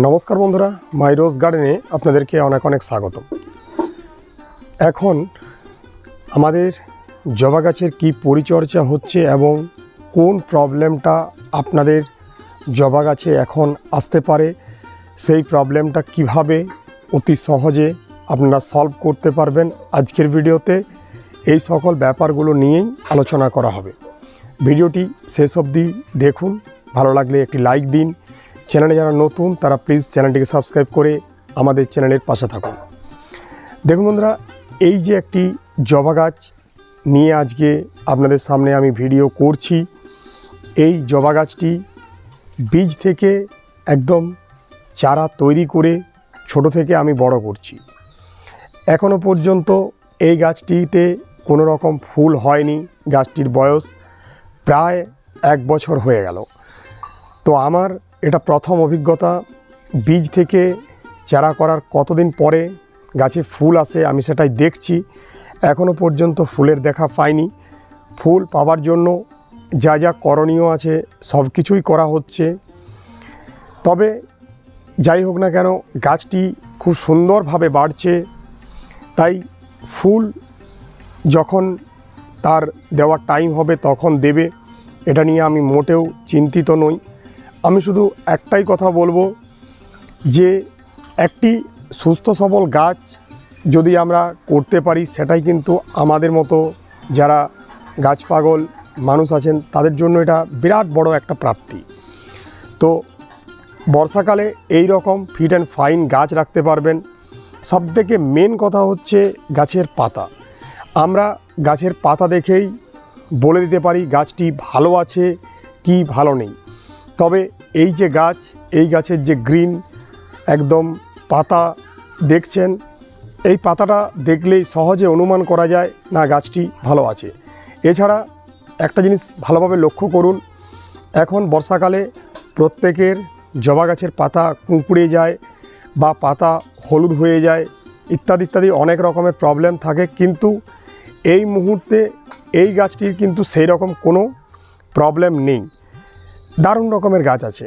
নমস্কার বন্ধুরা, মাই রোজ গার্ডেনে আপনাদেরকে অনেক অনেক স্বাগত এখন আমাদের জবা গাছের কী পরিচর্যা হচ্ছে এবং কোন প্রবলেমটা আপনাদের জবা গাছে এখন আসতে পারে, সেই প্রবলেমটা কীভাবে অতি সহজে আপনারা সলভ করতে পারবেন আজকের ভিডিওতে, এই সকল ব্যাপারগুলো নিয়েই আলোচনা করা হবে। ভিডিওটি শেষ অবধি দেখুন, ভালো লাগলে একটি লাইক দিন চ্যানেলে যারা নতুন, তারা প্লিজ চ্যানেলটিকে সাবস্ক্রাইব করে আমাদের চ্যানেলের পাশে থাকুন। দেখুন বন্ধুরা, এই যে একটি জবা গাছ নিয়ে আজকে আপনাদের সামনে আমি ভিডিও করছি, এই জবা গাছটি বীজ থেকে একদম চারা তৈরি করে ছোট থেকে আমি বড় করছি। এখনও পর্যন্ত এই গাছটিতে কোনো রকম ফুল হয়নি, গাছটির বয়স প্রায় এক বছর হয়ে গেল। তো আমার এটা প্রথম অভিজ্ঞতা। বীজ থেকে চারা করার কতদিন পরে গাছে ফুল আসে আমি সেটাই দেখছি। এখনও পর্যন্ত ফুলের দেখা পাইনি। ফুল পাওয়ার জন্য যা যা করণীয় আছে সব কিছুই করা হচ্ছে। তবে যাই হোক না কেন, গাছটি খুব সুন্দরভাবে বাড়ছে। তাই ফুল যখন তার দেওয়ার টাইম হবে তখন দেবে। এটা নিয়ে আমি মোটেও চিন্তিত নই। আমি শুধু একটাই কথা বলব যে একটি সুস্থ সবল গাছ যদি আমরা করতে পারি, সেটাই কিন্তু আমাদের মতো যারা গাছ পাগল মানুষ আছেন, তাদের জন্য এটা বিরাট বড় একটা প্রাপ্তি। তো বর্ষাকালে এই রকম ফিট অ্যান্ড ফাইন গাছ রাখতে পারবেন। সবথেকে মেন কথা হচ্ছে গাছের পাতা। আমরা গাছের পাতা দেখেই বলে দিতে পারি, গাছটি ভালো আছে কি ভালো নেই। তবে এই যে গাছ, এই গাছের যে গ্রিন একদম পাতা দেখছেন, এই পাতাটা দেখলেই সহজে অনুমান করা যায়, না, গাছটি ভালো আছে। এছাড়া একটা জিনিস ভালোভাবে লক্ষ্য করুন, এখন বর্ষাকালে প্রত্যেকের জবা গাছের পাতা কুঁকড়ে যায় বা পাতা হলুদ হয়ে যায়, ইত্যাদি ইত্যাদি অনেক রকমের প্রবলেম থাকে, কিন্তু এই মুহূর্তে এই গাছটির কিন্তু সেই রকম কোনো প্রবলেম নেই। দারুণ রকমের গাছ আছে।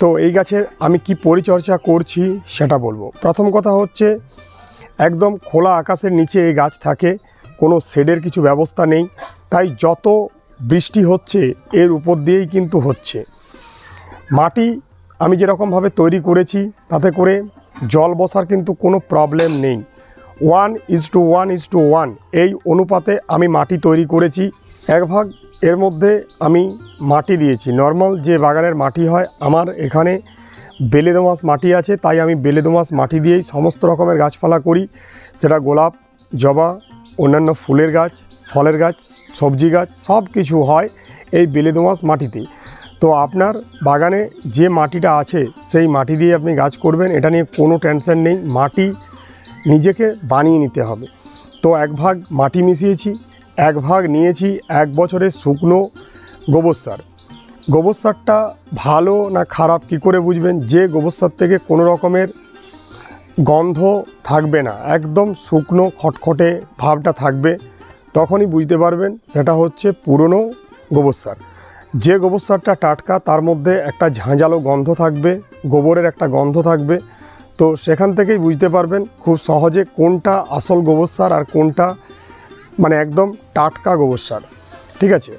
তো এই গাছের আমি কি পরিচর্যা করছি সেটা বলব। প্রথম কথা হচ্ছে, একদম খোলা আকাশের নিচে এই গাছ থাকে, কোনো শেডের কিছু ব্যবস্থা নেই, তাই যত বৃষ্টি হচ্ছে, এর উপর দিয়েই কিন্তু হচ্ছে। মাটি আমি যেরকমভাবে তৈরি করেছি, তাতে করে জল বসার কিন্তু কোনো প্রবলেম নেই। One is to one is to one, এই অনুপাতে আমি মাটি তৈরি করেছি। এক ভাগ এর মধ্যে আমি মাটি দিয়েছি। নর্মাল যে বাগানের মাটি হয়, আমার এখানে বেলে দোমাস মাটি আছে, তাই আমি বেলে দোমাস মাটি দিয়েই সমস্ত রকমের গাছপালা করি। সেটা গোলাপ, জবা, অন্যান্য ফুলের গাছ, ফলের গাছ, সবজি গাছ সব কিছু হয় এই বেলে দোমাস মাটিতেই তো আপনার বাগানে যে মাটিটা আছে, সেই মাটি দিয়ে আপনি গাছ করবেন, এটা নিয়ে কোনো টেনশন নেই। মাটি নিজেকে বানিয়ে নিতে হবে। তো এক ভাগ মাটি মিশিয়েছি এক ভাগ নিয়েছি এক বছরের শুকনো গোবর সার। গোবর সারটা ভালো না খারাপ কি করে বুঝবেন? যে গোবর সার থেকে কোনো রকমের গন্ধ থাকবে না, একদম শুকনো খটখটে ভাবটা থাকবে, তখনই বুঝতে পারবেন সেটা হচ্ছে পুরনো গোবর সার। যে গোবর সারটা টাটকা, তার মধ্যে একটা ঝাঁঝালো গন্ধ থাকবে, গোবরের একটা গন্ধ থাকবে, তো সেখান থেকেই বুঝতে পারবেন খুব সহজে কোনটা আসল গোবর সার আর কোনটা মানে একদম টাটকা গোবর সার, ঠিক আছে?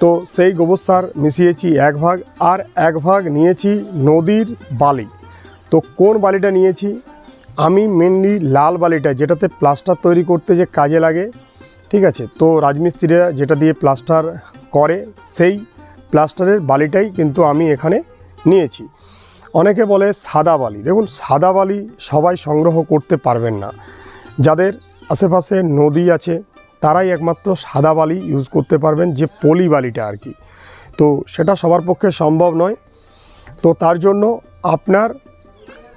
তো সেই গোবর সার মিশিয়েছি এক ভাগ, আর এক ভাগ নিয়েছি নদীর বালি। তো কোন বালিটা নিয়েছি? আমি মেনলি লাল বালিটা, যেটাতে প্লাস্টার তৈরি করতে যে কাজে লাগে, ঠিক আছে? তো রাজমিস্ত্রিরা যেটা দিয়ে প্লাস্টার করে, সেই প্লাস্টারের বালিটাই কিন্তু আমি এখানে নিয়েছি। অনেকে বলে সাদা বালি। দেখুন, সাদা বালি সবাই সংগ্রহ করতে পারবেন না। যাদের আশেপাশে নদী আছে তারাই একমাত্র সাদা বালি ইউজ করতে পারবেন, যে পলি বালিটা আর কি। তো সেটা সবার পক্ষে সম্ভব নয়। তো তার জন্য আপনার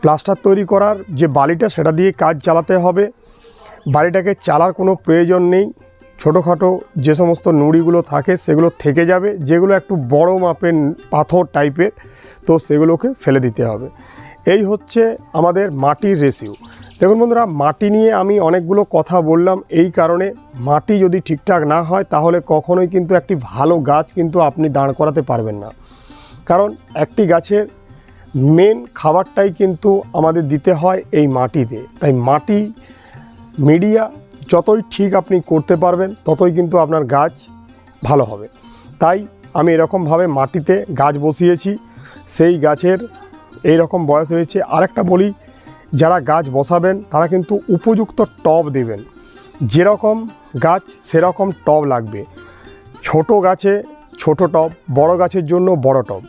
প্লাস্টার তৈরি করার যে বালিটা, সেটা দিয়ে কাজ চালাতে হবে। বালিটাকে চালার কোনো প্রয়োজন নেই। ছোটোখাটো যে সমস্ত নুড়িগুলো থাকে, সেগুলো থেকে যাবে। যেগুলো একটু বড় মাপের পাথর টাইপের তো সেগুলোকে ফেলে দিতে হবে। এই হচ্ছে আমাদের মাটির রেসিউ দেখুন বন্ধুরা, মাটি নিয়ে আমি অনেকগুলো কথা বললাম। এই কারণে মাটি যদি ঠিকঠাক না হয়, তাহলে কখনোই কিন্তু একটি ভালো গাছ কিন্তু আপনি দাঁড় করাতে পারবেন না। কারণ একটি গাছের মেন খাবারটাই কিন্তু আমাদের দিতে হয় এই মাটিতে। তাই মাটি মিডিয়া যতই ঠিক আপনি করতে পারবেন, ততই কিন্তু আপনার গাছ ভালো হবে। তাই আমি এরকমভাবে মাটিতে গাছ বসিয়েছি। সেই গাছের এই রকম বয়স হয়েছে। আরেকটা বলি যারা গাছ বসাবেন, তারা কিন্তু উপযুক্ত টব দেবেন। যেরকম গাছ, সেরকম টব লাগবে। ছোট গাছে ছোট টব, বড় গাছের জন্য বড় টব।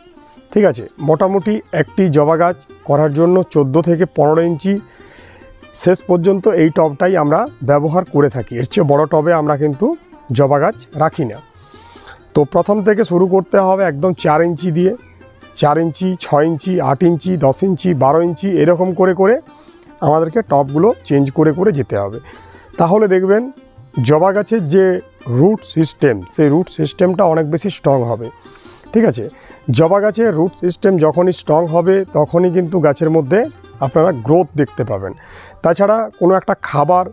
ঠিক আছে? মোটামুটি একটি জবা গাছ করার জন্য চোদ্দ থেকে পনেরো ইঞ্চি শেষ পর্যন্ত এই টবটাই আমরা ব্যবহার করে থাকি। এর চেয়ে বড় টবে আমরা কিন্তু জবা গাছ রাখি না। তো প্রথম থেকে শুরু করতে হবে একদম চার ইঞ্চি দিয়ে। চার ইঞ্চি, ছয় ইঞ্চি, আট ইঞ্চি, দশ ইঞ্চি, বারো ইঞ্চি, এরকম করে করে আমাদেরকে টবগুলো চেঞ্জ করে করে যেতে হবে। তাহলে দেখবেন জবা গাছের যে রুট সিস্টেম, সেই রুট সিস্টেমটা অনেক বেশি স্ট্রং হবে। ঠিক আছে? জবা গাছের রুট সিস্টেম যখনই স্ট্রং হবে, তখনই কিন্তু গাছের মধ্যে আপনারা গ্রোথ দেখতে পাবেন। তাছাড়া কোনো একটা খাবার,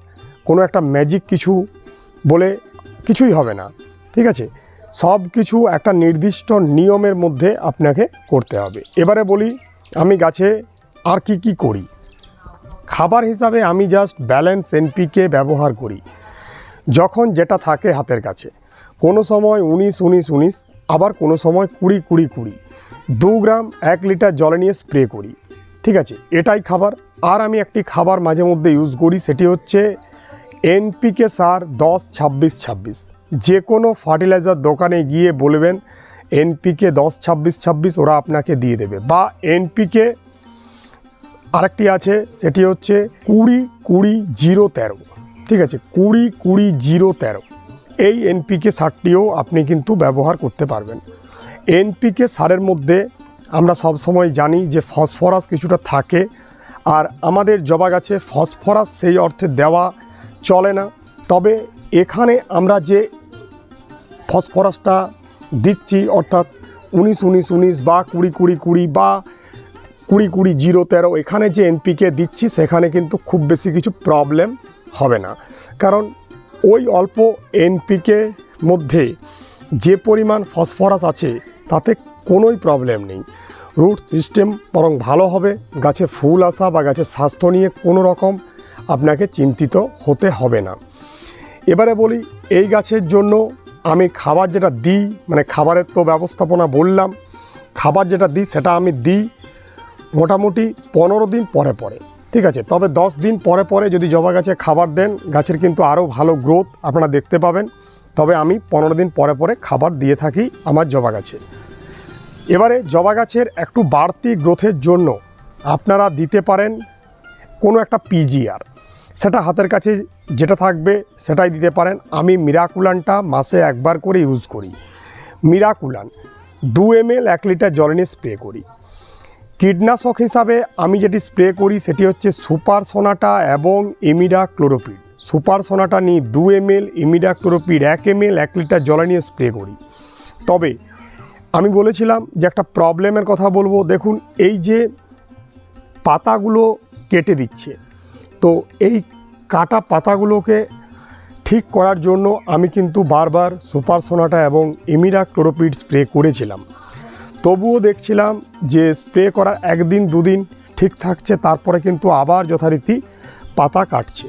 কোনো একটা ম্যাজিক কিছু বলে কিছুই হবে না। ঠিক আছে? সব কিছু একটা নির্দিষ্ট নিয়মের মধ্যে আপনাকে করতে হবে। এবারে বলি, আমি গাছে আর কি কি করি? খাবার হিসাবে আমি জাস্ট ব্যালেন্স এনপিকে ব্যবহার করি, যখন যেটা থাকে হাতের কাছে। কোনো সময় উনিশ উনিশ উনিশ, আবার কোনো সময় কুড়ি কুড়ি কুড়ি। দু গ্রাম এক লিটার জলে নিয়ে স্প্রে করি, ঠিক আছে? এটাই খাবার। আর আমি একটি খাবার মাঝে মধ্যে ইউজ করি, সেটি হচ্ছে এনপিকে সার দশ, ছাব্বিশ ছাব্বিশ। যে কোনো ফার্টিলাইজার দোকানে গিয়ে বলবেন এনপিকে দশ, ছাব্বিশ ছাব্বিশ ওরা আপনাকে দিয়ে দেবে। বা এনপিকে আরেকটি আছে, সেটি হচ্ছে কুড়ি কুড়ি জিরো তেরো। ঠিক আছে, কুড়ি কুড়ি জিরো তেরো। এই এনপিকে সারটিও আপনি কিন্তু ব্যবহার করতে পারবেন। এনপিকে সারের মধ্যে আমরা সব সময় জানি যে ফসফরাস কিছুটা থাকে, আর আমাদের জবা গাছে ফসফরাস সেই অর্থে দেওয়া চলে না। তবে এখানে আমরা যে ফসফরাসটা দিচ্ছি, অর্থাৎ উনিশ উনিশ উনিশ বা কুড়ি কুড়ি কুড়ি বা কুড়ি কুড়ি জিরো তেরো এখানে যে এনপিকে দিচ্ছি, সেখানে কিন্তু খুব বেশি কিছু প্রবলেম হবে না। কারণ ওই অল্প এনপিকে মধ্যে যে পরিমাণ ফসফরাস আছে, তাতে কোনোই প্রবলেম নেই। রুট সিস্টেম বরং ভালো হবে, গাছে ফুল আসা বা গাছের স্বাস্থ্য নিয়ে কোনো রকম আপনাকে চিন্তিত হতে হবে না। এবারে বলি, এই গাছের জন্য আমি খাবার যেটা দিই মানে খাবারের তো ব্যবস্থাপনা বললাম, খাবার যেটা দিই সেটা আমি দিই। মোটামুটি পনেরো দিন পরে পরে, ঠিক আছে? তবে দশ দিন পরে পরে যদি জবা গাছে খাবার দেন, গাছের কিন্তু আরও ভালো গ্রোথ আপনারা দেখতে পাবেন। তবে আমি পনেরো দিন পরে পরে খাবার দিয়ে থাকি আমার জবা গাছে। এবারে জবা গাছের একটু বাড়তি গ্রোথের জন্য আপনারা দিতে পারেন কোনো একটা পিজিআর সেটা হাতের কাছে যেটা থাকবে সেটাই দিতে পারেন। আমি মিরাকুলানটা মাসে একবার করে ইউজ করি। মিরাকুলান দু এম এক লিটার জলে নিয়ে স্প্রে করি। কীটনাশক হিসাবে আমি যেটি স্প্রে করি সেটি হচ্ছে সুপার সোনাটা এবং ইমিডা ক্লোরোপিড সুপার সোনাটা নিয়ে দু এম এল ইমিডা ক্লোরোপিড এক এম এল এক লিটার জলে নিয়ে স্প্রে করি। তবে আমি বলেছিলাম যে একটা প্রবলেমের কথা বলব, দেখুন এই যে পাতাগুলো কেটে দিচ্ছে, তো এই কাটা পাতাগুলোকে ঠিক করার জন্য আমি কিন্তু বারবার সুপার সোনাটা এবং ইমিডা ক্লোরোপিড স্প্রে করেছিলাম। তবুও দেখছিলাম যে স্প্রে করার একদিন, দুদিন ঠিক থাকছে, তারপরে কিন্তু আবার যথারীতি পাতা কাটছে।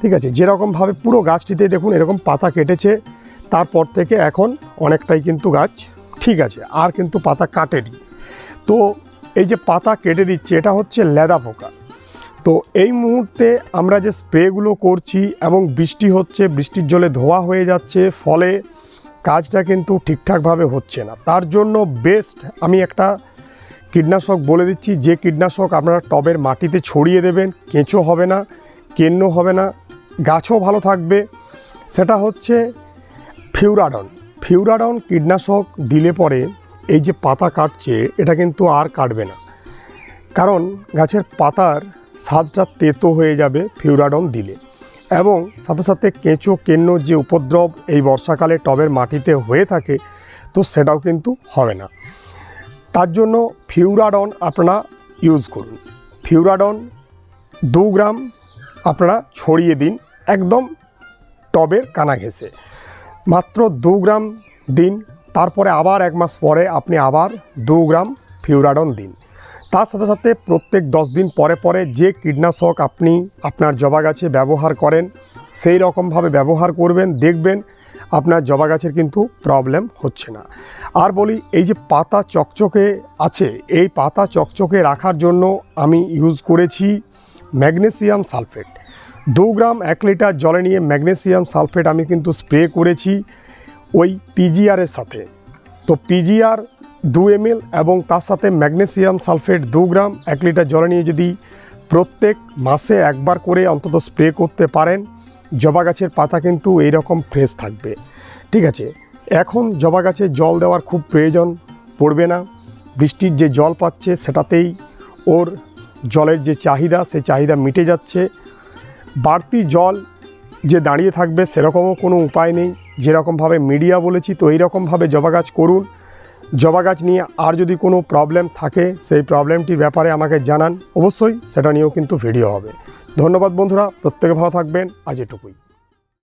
ঠিক আছে? যেরকমভাবে পুরো গাছটিতে দেখুন, এরকম পাতা কেটেছে, তারপর থেকে এখন অনেকটাই কিন্তু গাছ ঠিক আছে, আর কিন্তু পাতা কাটেনি। তো এই যে পাতা কেটে দিচ্ছে, এটা হচ্ছে লেদা পোকা। তো এই মুহূর্তে আমরা যে স্প্রেগুলো করছি এবং বৃষ্টি হচ্ছে, বৃষ্টির জলে ধোয়া হয়ে যাচ্ছে, ফলে কাজটা কিন্তু ঠিকঠাকভাবে হচ্ছে না। তার জন্য বেস্ট আমি একটা কীটনাশক বলে দিচ্ছি, যে কীটনাশক আপনারা টবের মাটিতে ছড়িয়ে দেবেন, কেঁচো হবে না, কেন্ন হবে না, গাছও ভালো থাকবে। সেটা হচ্ছে ফিউরাডন। ফিউরাডন কীটনাশক দিলে পরে এই যে পাতা কাটছে, এটা কিন্তু আর কাটবে না। কারণ গাছের পাতার স্বাদটা তেতো হয়ে যাবে ফিউরাডন দিলে। এবং সাথে সাথে কেঁচো, কেন্ন যে উপদ্রব এই বর্ষাকালে টবের মাটিতে হয়ে থাকে, তো সেটাও কিন্তু হবে না। তার জন্য ফিউরাডন আপনারা ইউজ করুন। ফিউরাডন দু গ্রাম আপনারা ছড়িয়ে দিন একদম টবের কানা ঘেঁষে। মাত্র দু গ্রাম দিন, তারপরে আবার এক মাস পরে আপনি আবার দু গ্রাম ফিউরাডন দিন। তার সাথে সাথে প্রত্যেক দশ দিন পরে পরে যে কীটনাশক আপনি আপনার জবা গাছে ব্যবহার করেন, সেই রকমভাবে ব্যবহার করবেন, দেখবেন আপনার জবা গাছের কিন্তু প্রবলেম হচ্ছে না। আর বলি, এই যে পাতা চকচকে আছে, এই পাতা চকচকে রাখার জন্য আমি ইউজ করেছি ম্যাগনেসিয়াম সালফেট। দু গ্রাম এক লিটার জলে নিয়ে ম্যাগনেসিয়াম সালফেট আমি কিন্তু স্প্রে করেছি ওই পিজিআরের সাথে। তো পিজিআর দু এমএল এবং তার সাথে ম্যাগনেসিয়াম সালফেট দু গ্রাম, এক লিটার জলে নিয়ে যদি প্রত্যেক মাসে একবার করে অন্তত স্প্রে করতে পারেন, জবা গাছের পাতা কিন্তু এই রকম ফ্রেশ থাকবে। ঠিক আছে, এখন জবা গাছে জল দেওয়ার খুব প্রয়োজন পড়বে না। বৃষ্টির যে জল পাচ্ছে সেটাতেই ওর জলের যে চাহিদা সেই চাহিদা মিটে যাচ্ছে। বাড়তি জল যে দাঁড়িয়ে থাকবে সেরকমও কোনো উপায় নেই। যেরকমভাবে মিডিয়া বলেছি, তো এইরকমভাবে জবা গাছ করুন। জবা গাছ নিয়ে আর যদি কোনো প্রবলেম থাকে, সেই প্রবলেমটির ব্যাপারে আমাকে জানান। অবশ্যই সেটা নিয়েও কিন্তু ভিডিও হবে। ধন্যবাদ বন্ধুরা, প্রত্যেকে ভালো থাকবেন। আজ এটুকুই।